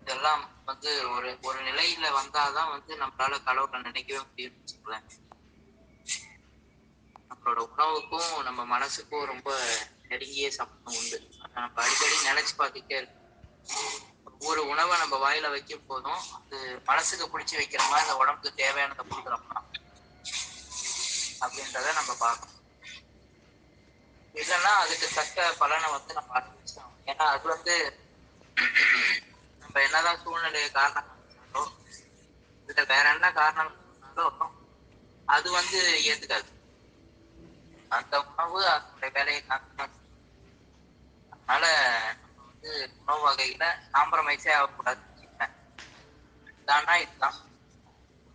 இதெல்லாம் வந்து ஒரு ஒரு நிலையில வந்தாதான் வந்து நம்மளால கடவுளை நினைக்கவே முடியும்னு வச்சுக்கலேன் நம்மளோட உணவுக்கும் நம்ம மனசுக்கும் ரொம்ப நெருங்கிய சம்பந்தம் உண்டு. அதை நம்ம அடிக்கடி நினைச்சு பார்த்துட்டே இருக்கோம் ஒரு உணவை நம்ம வாயில வைக்கும் போதும் அது மனசுக்கு பிடிச்சி வைக்கிறோமா அந்த உடம்புக்கு தேவையானதை கொடுக்குறோம்னா அப்படின்றத நம்ம பார்க்கணும். இல்லைன்னா அதுக்கு தக்க பலனை வந்து நம்ம அனுபவிச்சோம் ஏன்னா அது வந்து நம்ம என்னதான் சூழ்நிலை காரணம் சொன்னாலும் வேற என்ன காரணம் அது வந்து ஏத்துக்காது. அந்த உணவு அதனுடைய வேலையை காரணம் அதனால நம்ம வந்து உணவு வகையில காம்ப்ரமைஸே ஆகக்கூடாது இதுதானா இதுதான்?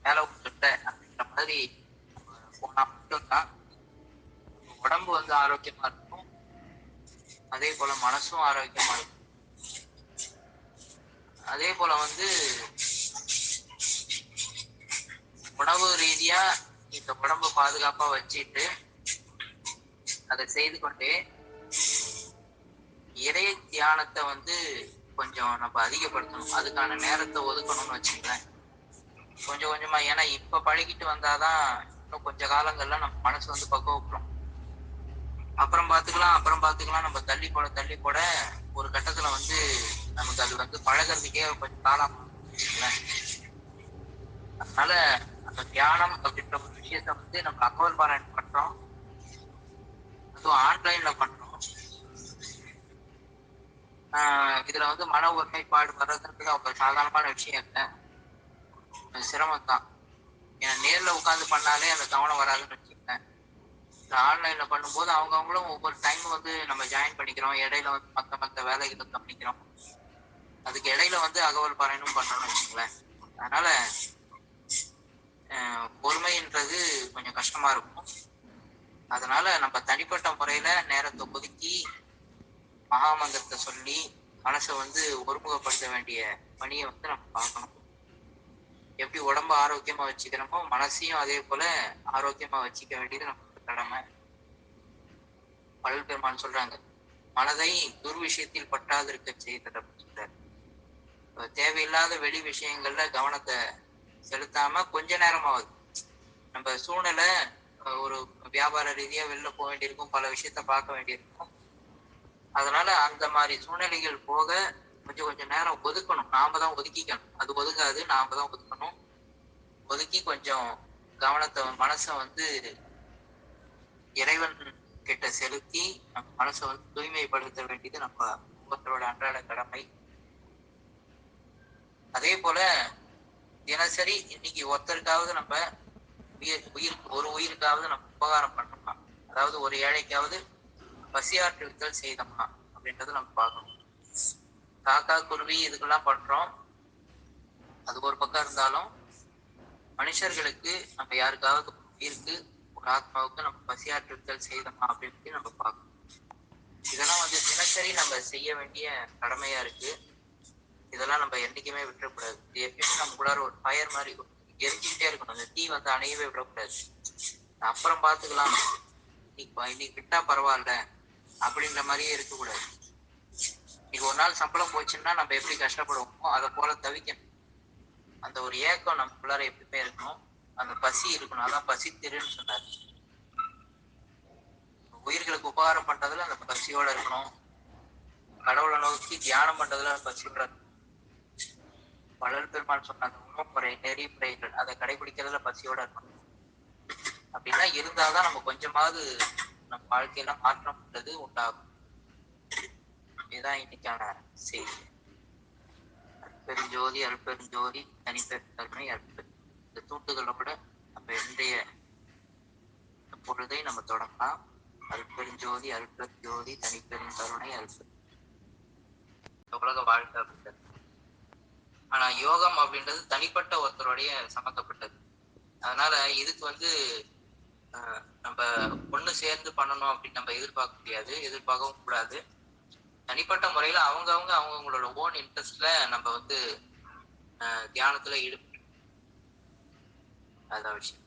வேலை கொடுத்துட்ட அப்படின்ற மாதிரி போனா மட்டும்தான் உடம்பு வந்து ஆரோக்கியமா இருக்கும். அதே போல மனசும் ஆரோக்கியமா இருக்கும். அதே போல வந்து உணவு ரீதியா இந்த உடம்ப பாதுகாப்பா வச்சுட்டு அதை செய்து கொண்டே இறை தியானத்தை வந்து கொஞ்சம் நம்ம அதிகப்படுத்தணும். அதுக்கான நேரத்தை ஒதுக்கணும்னு வச்சுங்களேன் கொஞ்சம் கொஞ்சமா ஏன்னா இப்ப பழகிட்டு வந்தாதான் இன்னும் கொஞ்ச காலங்கள்ல நம்ம மனசு வந்து பக்குவப்படும் அப்புறம் பாத்துக்கலாம் அப்புறம் பாத்துக்கலாம் நம்ம தள்ளி போட தள்ளி போட ஒரு கட்டத்துல வந்து நமக்கு அது வந்து பழகிறதுக்கே கொஞ்சம் காலம் அதனால அந்த தியானம் அப்படின்ற ஒரு விஷயத்த வந்து நம்ம அகவல் பாராயணம் பண்றோம். அதுவும் ஆன்லைன்ல பண்றோம். ஆஹ் இதுல வந்து மன ஒருமைப்பாடு வர்றதுன்றது அவங்க சாதாரணமான விஷயம் இல்லை. சிரமம் தான் ஏன்னா நேர்ல உட்கார்ந்து பண்ணாலே அந்த கவனம் வராதுன்னு வச்சுக்கேன் ஆன்லைன்ல பண்ணும்போது அவங்கவுங்களும் ஒவ்வொரு டைம் வந்து நம்ம ஜாயின் பண்ணிக்கிறோம். இடையில வந்து மத்த மத்த வேலைகளை கவனிக்கிறோம். அதுக்கு இடையில வந்து அகவல் பாராயணம் பண்றோம்னு வச்சுங்களேன் அதனால பொறுமைன்றது கொஞ்சம் கஷ்டமா இருக்கும். அதனால நம்ம தனிப்பட்ட முறையில நேரத்தை ஒதுக்கி மகாமந்திரத்தை சொல்லி மனசை வந்து ஒருமுகப்படுத்த வேண்டிய பணியை வந்து நம்ம பார்க்கணும். எப்படி உடம்ப ஆரோக்கியமா வச்சுக்கிறோமோ மனசையும் அதே போல ஆரோக்கியமா வச்சுக்க வேண்டியது நமக்கு கடமை. பழல் பெருமான் சொல்றாங்க மனதை துர்விஷயத்தில் பட்டாதிருக்க செய்தல் அப்படின்னு சொல்றாரு. தேவையில்லாத வெளி விஷயங்கள்ல கவனத்தை செலுத்தாம கொஞ்ச நேரமாவது. நம்ம சூழ்நிலை ஒரு வியாபார ரீதியா வெளில போக வேண்டியிருக்கும் பல விஷயத்த பார்க்க வேண்டியிருக்கும். அதனால அந்த மாதிரி சூழ்நிலைகள் போக கொஞ்சம் கொஞ்சம் நேரம் ஒதுக்கணும். நாம தான் ஒதுக்கிக்கணும். அது ஒதுங்காது நாம தான் ஒதுக்கணும். ஒதுக்கி கொஞ்சம் கவனத்தை மனசை வந்து இறைவன் கிட்ட செலுத்தி நம்ம மனசை வந்து தூய்மைப்படுத்த வேண்டியது நம்ம ஒருத்தரோட அன்றாட கடமை. அதே போல தினசரி இன்னைக்கு ஒருத்தருக்காவது நம்ம உயிர் உயிர் ஒரு உயிருக்காவது நம்ம உபகாரம் பண்ணோமா அதாவது ஒரு ஏழைக்காவது பசியாற்றுவித்தல் செய்தோமா அப்படின்றத நம்ம பார்க்கணும். காக்கா குருவி இதுக்கெல்லாம் பண்றோம். அது ஒரு பக்கம் இருந்தாலும் மனுஷர்களுக்கு நம்ம யாருக்காவது உயிருக்கு ஒரு ஆத்மாவுக்கு நம்ம பசியாற்றுவித்தல் செய்தோமா அப்படின்னு நம்ம பார்க்கணும். இதெல்லாம் வந்து தினசரி நம்ம செய்ய வேண்டிய கடமையா இருக்கு. இதெல்லாம் நம்ம என்னைக்குமே விட்டுறக்கூடாது. எப்பயுமே நமக்குள்ளார ஒரு ஃபயர் மாதிரி எரிஞ்சுக்கிட்டே இருக்கணும். அந்த தீ வந்து அணையவே விடக்கூடாது. அப்புறம் பார்த்துக்கலாம். இன்னைக்கு இன்னைக்கு விட்டா பரவாயில்ல. அப்படின்ற மாதிரியே இருக்கக்கூடாது. இன்னைக்கு ஒரு நாள் சம்பளம் போச்சுன்னா நம்ம எப்படி கஷ்டப்படுவோமோ அதை போல தவிக்கணும். அந்த ஒரு ஏக்கம் நமக்குள்ளார எப்பயுமே இருக்கணும். அந்த பசி இருக்கணும். அதான் பசி திருன்னு சொன்னாரு. உயிர்களுக்கு உபகாரம் பண்றதுல அந்த பசியோட இருக்கணும். கடவுளை நோக்கி தியானம் பண்றதுல அந்த பசியோட இருக்கணும். வள்ளல் பெருமான் சொன்ன அந்த உணவுமுறை நெறிமுறைகள் அதை கடைபிடிக்கிறதுல பசியோட இருக்கணும். அப்படின்னா இருந்தாதான் நம்ம கொஞ்சமாவது நம்ம வாழ்க்கையில மாற்றம்ன்றது உண்டாகும். இதுதான் இன்னைக்கான செய்தி. பெருஞ்சோதி அற்பெருஞ்சோதி தனிப்பெருந்தன்மை அற்பெரு இந்த தூண்டுதலோட நம்ம இன்றைய பொழுதை நம்ம தொடங்கலாம் அற்பெருஞ்சோதி அற்பெருஞ்சோதி தனிப்பெருந்தருணை அருட்பெரு இந்த உலக வாழ்க்கை அப்படின்றது. ஆனா யோகம் அப்படின்றது தனிப்பட்ட ஒருத்தருடைய சம்பந்தப்பட்டது. அதனால இதுக்கு வந்து நம்ம ஒண்ணு சேர்ந்து பண்ணணும் அப்படின்னு நம்ம எதிர்பார்க்க முடியாது எதிர்பார்க்கவும் கூடாது. தனிப்பட்ட முறையில அவங்கவுங்க அவங்கவுங்களோட ஓன் இன்ட்ரெஸ்ட்ல நம்ம வந்து தியானத்துல ஈடுபடணும். அதான் விஷயம்.